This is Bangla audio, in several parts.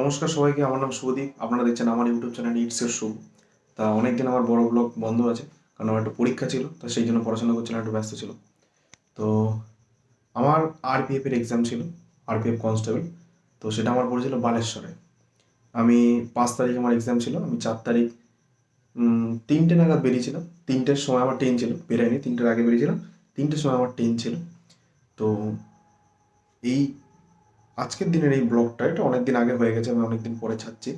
নমস্কার সবাইকে, আমার নাম শুভদীপ। আপনারা দেখছেন আমার ইউটিউব চ্যানেল ইটসের শুভ তা অনেকদিন আমার বড় ব্লগ বন্ধ আছে, কারণ আমার একটা পরীক্ষা ছিল, তো সেই জন্য পড়াশোনা করছিলাম, একটু ব্যস্ত ছিল। তো আমার আরপিএফ এর এক্সাম ছিল আরপিএফ কনস্টেবল তো সেটা আমার পড়েছিল বালেশ্বরে। আমি পাঁচ তারিখ আমার এক্সাম ছিল, আমি চার তারিখ তিনটে নাগাদ বেরিয়েছিলাম। তিনটের সময় আমার ট্রেন ছিল, বেরোয়নি, তিনটের আগে বেরিয়েছিলাম, তিনটের সময় আমার ট্রেন ছিল। তো এই আজকের দিনের এই ব্লগটা, এটা অনেক দিন আগে হয়ে গেছে, আমি অনেক দিন পরে ছাড়ছি।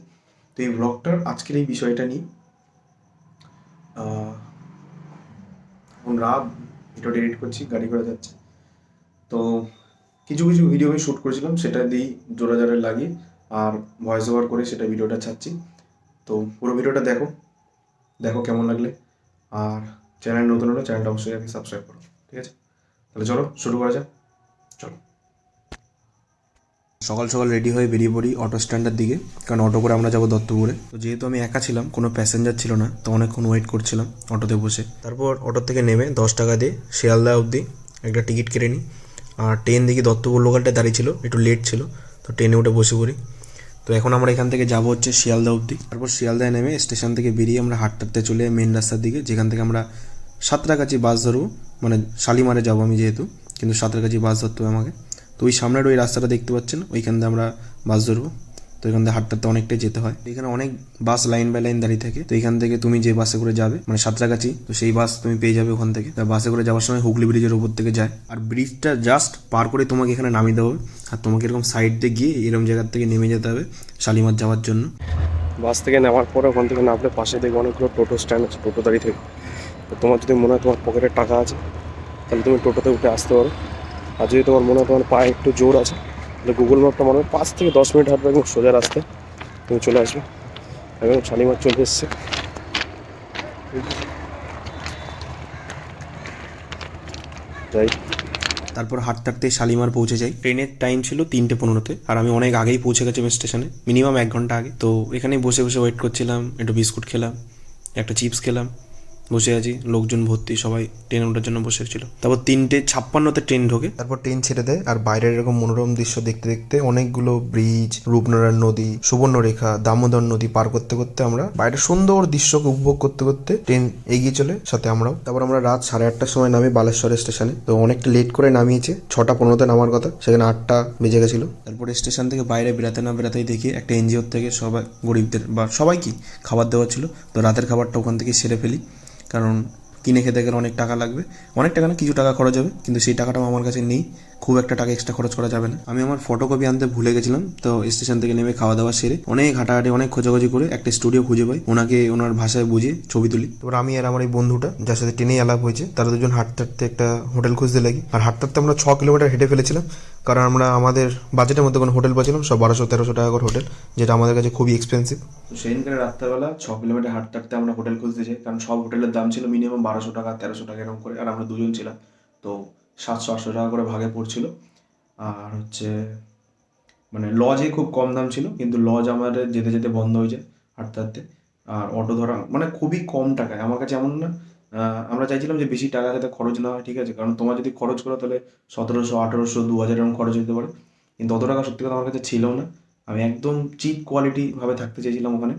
তো এই ব্লগটার আজকের এই বিষয়টা নিয়ে এখন রাত, ভিডিওটা এডিট করছি, গাড়ি করে যাচ্ছে। তো কিছু কিছু ভিডিও আমি শ্যুট করেছিলাম, সেটা দিয়েই জোড়া জোড়া লাগিয়ে আর ভয়েস ওভার করে সেটা ভিডিওটা ছাড়ছি। তো পুরো ভিডিওটা দেখো দেখো কেমন লাগলে। আর চ্যানেল নতুন হলে চ্যানেলটা অবশ্যই আগে সাবস্ক্রাইব করো, ঠিক আছে? তাহলে চলো, শুরু করা যাক, চলো। সকাল সকাল রেডি হয়ে বেরিয়ে পড়ি অটো স্ট্যান্ডের দিকে, কারণ অটো করে আমরা যাব দত্তপুরে। তো যেহেতু আমি একা ছিলাম, কোনো প্যাসেঞ্জার ছিল না, তো অনেকক্ষণ ওয়েট করছিলাম অটোতে বসে। তারপর অটো থেকে নেমে দশ টাকা দিয়ে শিয়ালদা অবধি একটা টিকিট কেটে নিই। আর ট্রেন দেখি দত্তপুর লোকালটায় দাঁড়িয়ে ছিল, একটু লেট ছিল, তো ট্রেনে উঠে বসে পড়ি। তো এখন আমরা এখান থেকে যাব হচ্ছে শিয়ালদা অবধি। তারপর শিয়ালদায় নেমে স্টেশন থেকে বেরিয়ে আমরা হাটটাতে চলে মেন রাস্তার দিকে, যেখান থেকে আমরা সাঁতরাগাছি বাস ধরবো। মানে শালিমারে যাব আমি যেহেতু, কিন্তু সাঁতরাগাছি বাস ধরতে হবে আমাকে। তো ওই সামনের ওই রাস্তাটা দেখতে পাচ্ছেন, ওইখান দিয়ে আমরা বাস ধরবো। তো এখান থেকে হাটটাতে অনেকটাই যেতে হয়। এখানে অনেক বাস লাইন বাই লাইন দাঁড়িয়ে থাকে। তো এখান থেকে তুমি যে বাসে করে যাবে মানে সাঁতরাগাছি, তো সেই বাস তুমি পেয়ে যাবে ওখান থেকে। বাসে করে যাওয়ার সময় হুগলি ব্রিজের উপর থেকে যায়। আর ব্রিজটা জাস্ট পার করে তোমাকে এখানে নামিয়ে দেওয়া হবে। আর তোমাকে এরকম সাইড দিয়ে গিয়ে এরকম জায়গার থেকে নেমে যেতে হবে শালিমার যাওয়ার জন্য। বাস থেকে নামার পরে ওখান থেকে নামলে পাশে দেখবে অনেকগুলো টোটো স্ট্যান্ড আছে, টোটো দাঁড়িয়ে থেকে তো তোমার যদি মনে হয় তোমার পকেটে টাকা আছে, তাহলে তুমি টোটোতে উঠে আসতে পারো। আর যদি তোমার মনে হয় তোমার পায়ে একটু জোর আছে, তাহলে গুগল ম্যাপটা মনে হয় পাঁচ থেকে দশ মিনিট হাঁটবে একদম সোজা রাস্তায় তুমি চলে আসবে। একদম শালিমার চলে এসছে। যাই। তারপর হাঁটতে হাঁটতে শালিমার পৌঁছে যাই। ট্রেনের টাইম ছিল তিনটে পনেরোতে, আর আমি অনেক আগেই পৌঁছে গেছি স্টেশনে মিনিমাম এক ঘণ্টা আগে। তো এখানেই বসে বসে ওয়েট করছিলাম, একটু বিস্কুট খেলাম, একটা চিপস খেলাম। বসে আছি, লোকজন ভর্তি, সবাই ট্রেনে ওঠার জন্য বসে ছিল। তারপর তিনটে ছাপ্পান্নতে ট্রেন ঢোকে। তারপর ট্রেন ছেড়ে দেয়, আর বাইরের এরকম মনোরম দৃশ্য দেখতে দেখতে অনেকগুলো ব্রিজ রূপনারায়ণ নদী, সুবর্ণরেখা, দামোদর নদী পার করতে করতে আমরা বাইরের সুন্দর দৃশ্যকে উপভোগ করতে করতে ট্রেন এগিয়ে চলে, সাথে আমরাও। তারপর আমরা রাত সাড়ে আটটার সময় নামি বালেশ্বর স্টেশনে তো অনেকটা লেট করে নামিয়েছে, ছটা পনেরোতে নামার কথা, সেখানে আটটা বেজে গেছিল। তারপরে স্টেশন থেকে বাইরে বেড়াতে না বেরাতেই দেখি একটা এনজিওর থেকে সবাই গরিবদের বা সবাইকে খাবার দেওয়া ছিল, তো রাতের খাবারটা ওখান থেকে সেরে ফেলি। কারণ কিনে খেতে গেলে অনেক টাকা লাগবে। অনেক টাকা না, কিছু টাকা খরচ হবে, কিন্তু সেই টাকাটাও আমার কাছে নেই। খুব একটা টাকা এক্সট্রা খরচ করা যাবে না। আমি আমার ফটোকপি আনতে ভুলে গেছিলাম, তো স্টেশন থেকে নেমে খাওয়া দাওয়া সেরে অনেক হাঁটাহাঁটি, অনেক খোঁজাখুঁজি করে একটা স্টুডিও খুঁজে পাই। ওনাকে, ওনার ভাষায় বুঝিয়ে ছবি তুলি। তারপর আমি আর আমার এই বন্ধুটা, যার সাথে ট্রেনেই আলাপ হয়েছে, তারা দুজন হাঁটতে হাঁটতে একটা হোটেল খুঁজতে লাগি। আর হাঁটতে হাঁটতে আমরা ছ কিলোমিটার হেঁটে ফেলেছিলাম, কারণ আমরা আমাদের বাজেটের মধ্যে কোনো হোটেল পাচ্ছিলাম সব বারোশো, তেরোশো টাকা করে হোটেল যেটা আমাদের কাছে খুবই এক্সপেন্সিভ সেদিনকার রাত্রেবেলা ছ কিলোমিটার হাঁটতে হাঁটতে আমরা হোটেল খুঁজতে যাই, কারণ সব হোটেলের দাম ছিল মিনিমাম বারোশো টাকা, তেরোশো টাকা এরকম করে, আর আমরা দুজন ছিলাম। তো সাতশো আটশো টাকা করে ভাগে পড়ছিল। আর হচ্ছে মানে লজে খুব কম দাম ছিল কিন্তু লজ আমাদের যেতে যেতে বন্ধ হয়ে যায় হাঁটতে হাঁটতে আর অটো ধরা মানে খুবই কম টাকায়। আমার কাছে এমন না আমরা চাইছিলাম যে বেশি টাকা যাতে খরচ না হয় ঠিক আছে? কারণ তোমার যদি খরচ করো তাহলে সতেরোশো আঠেরোশো দু হাজার এরকম খরচ হতে পারে। কিন্তু অত টাকা সত্যি কথা আমার কাছে ছিল না। আমি একদম চিপ কোয়ালিটিভাবে থাকতে চাইছিলাম ওখানে।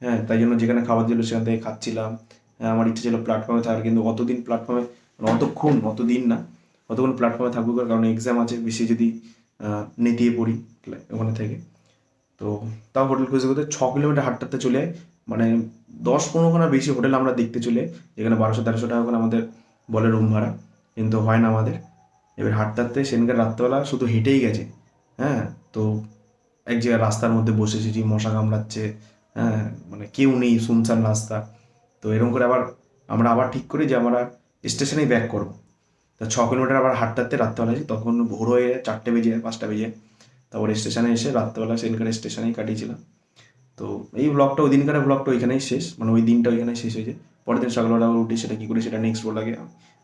হ্যাঁ তাই জন্য যেখানে খাবার দিল সেখান থেকে খাচ্ছিলাম। হ্যাঁ, আমার ইচ্ছে ছিল প্ল্যাটফর্মে থাকার কিন্তু অতদিন প্ল্যাটফর্মে মানে অতক্ষণ অতদিন না। অতক্ষণ প্ল্যাটফর্মে থাকব কারণ এক্সাম আছে, বেশি যদি নেতিয়ে পড়ি ওখানে থেকে। তো তাও হোটেল খুঁজে খুঁজতে ছ কিলোমিটার হাঁটতে চলে মানে দশ পনেরোখানা বেশি হোটেল আমরা দেখতে চলে যেখানে বারোশো, তেরোশো টাকা করে আমাদের বলে রুম ভাড়া। কিন্তু হয় না আমাদের। এবার হাঁটতে সেদিনকার রাত্রেবেলা শুধু হেঁটেই গেছে। হ্যাঁ তো এক জায়গায় রাস্তার মধ্যে বসে এসেছি মশা কামড়াচ্ছে হ্যাঁ মানে কেউ নেই, শুনছান রাস্তা। তো এরকম করে আবার আমরা আবার ঠিক করি যে আমরা স্টেশনেই ব্যাক করব। তা ছ কিলোমিটার আবার হাঁটতে হাঁটতে রাত্রেবেলা যাই তখন ভোর হয়ে চারটে বেজে যায় পাঁচটা বেজে। তারপর স্টেশনে এসে রাত্রেবেলা সেদিনকার স্টেশনেই কাটিয়েছিলাম। তো এই ব্লগটা ওই দিনকার ব্লগটা ওইখানেই শেষ মানে ওই দিনটা ওইখানেই শেষ হয়েছে। পরের দিন সকালবেলা আবার উঠি সেটা কী করি সেটা নেক্সট ব্লগে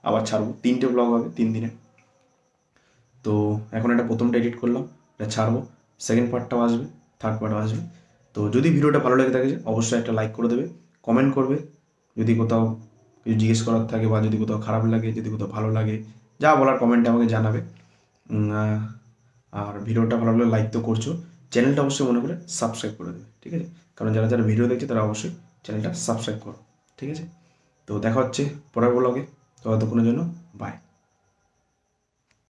আবার ছাড়বো। তিনটে ব্লগ হবে তিন দিনে। তো এখন এটা প্রথমটা এডিট করলাম, এটা ছাড়বো। সেকেন্ড পার্টটাও আসবে থার্ড পার্টও আসবে। তো যদি ভিডিওটা ভালো লেগে থাকে, অবশ্যই একটা লাইক করে দেবে কমেন্ট করবে। যদি কোথাও কিছু জিজ্ঞেস করার থাকে বা যদি কোথাও খারাপ লাগে, যদি কোথাও ভালো লাগে, যা বলার কমেন্টে আমাকে জানাবে। আর ভিডিওটা ভালো লাগলে লাইক তো করছ। চ্যানেলটা অবশ্যই মনে করে সাবস্ক্রাইব করে দেবে, ঠিক আছে? কারণ যারা যারা ভিডিও দেখছে, তারা অবশ্যই চ্যানেলটা সাবস্ক্রাইব করো, ঠিক আছে? তো দেখা হচ্ছে পরের ব্লগে ততক্ষণের জন্য